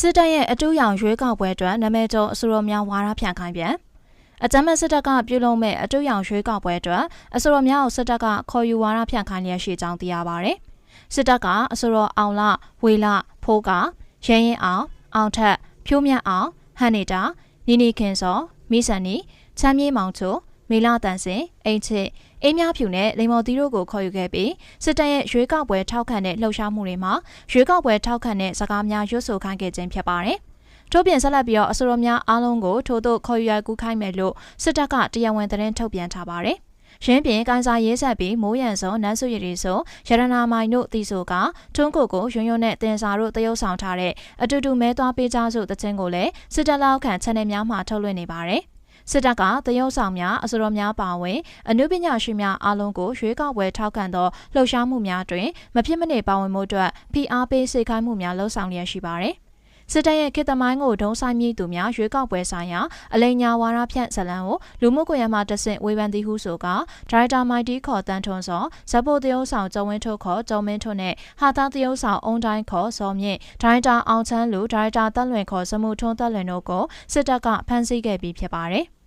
စစ်တပ်ရဲ့အတူရောင်ရွေးကောက်ပွဲအတွက်နာမည်ကျော်အစိုးရများဝါဒဖြန့်ခိုင်းပြန်အကြမ်းဖက်စစ်တပ်ကပြုလုပ်မဲ့အတူရောင်ရွေးကောက်ပွဲအတွက်အစိုးရများကိုစစ်တပ်ကခေါ်ယူဝါဒဖြန့်ခိုင်းလျက်ရှိကြောင်းသိရပါဗျ။စစ်တပ်ကအစိုးရအောင်လဝေလဖိုးကရရင်အောင်အောင်ထက်ဖြိုးမြတ်အောင်ဟန်နေတာနီနီခင်စောမိဆန်နီချမ်းမြေးမောင်ချို မေလာတန်စင်အိမ်ချစ်အိမ်များဖြူနဲ့လိမ္မော်တီတို့ကိုခေါ်ယူခဲ့ပြီးစစ်တပ်ရဲ့ရွေးကောက်ပွဲထောက်ခံတဲ့လှုပ်ရှားမှုတွေမှာရွေးကောက်ပွဲထောက်ခံတဲ့စကားများရွတ်ဆိုခိုင်းခဲ့ခြင်းဖြစ်ပါတယ်။ထို့ပြင်ဆက်လက်ပြီးတော့အစိုးရများအားလုံးကိုထို့သို့ခေါ်ယူရကူးခိုင်းမယ်လို့စစ်တပ်ကတရားဝင်သတင်းထုတ်ပြန်ထားပါတယ်။ရင်းပြင်ကိုင်းစာရေးဆက်ပြီးမိုးရန်စုံနန်းစုရည်ရီစုံရတနာမိုင်တို့တီဆိုကထွန်းကိုကိုရွံ့ရွံ့နဲ့တင်စာတို့တရုပ်ဆောင်ထားတဲ့အတူတူမဲသွားပေးကြစုတခြင်းကိုလည်းစစ်တပ်လောက်ခံ channel များမှာထုတ်လွှင့်နေပါတယ်။ စစ်တပ်ကတရုတ်ဆောင်များအစိုးရများပါဝင်အနုပညာရှင်များအားလုံးကိုရွေးကောက်ပွဲထောက်ခံသောလှုပ်ရှားမှုများတွင်မဖြစ်မနေပါဝင်မှုအတွက်ဖိအားပေးစေခိုင်းမှုများလှုံ့ဆော်လျက်ရှိပါသည်စစ်တပ်ရဲ့ခေတ္တမိုင်းကိုဒုံဆိုင်မြေသူများရွေးကောက်ပွဲဆိုင်ရာအလိညာဝါဒဖြန့်ဇလံကိုလူမှုကွန်ရက်မှာတဆင့်ဝေဖန်သည်ဟုဆိုကဒရိုက်တာမိုက်တီခေါ်တန်ထွန်းစောဇက်ပိုတရုတ်ဆောင်ကျော်ဝင်းထုတ်ခေါ်ကျော်မင်းထွန်းနဲ့ဟာသားတရုတ်ဆောင်အုံတိုင်းခေါ်စောမြင့်ဒရိုက်တာအောင်ချမ်းလူဒရိုက်တာတက်လွင်ခေါ်စမှုထွန်းတက်လွင်တို့ကိုစစ်တပ်ကဖမ်းဆီးခဲ့ပြီးဖြစ်ပါတယ်။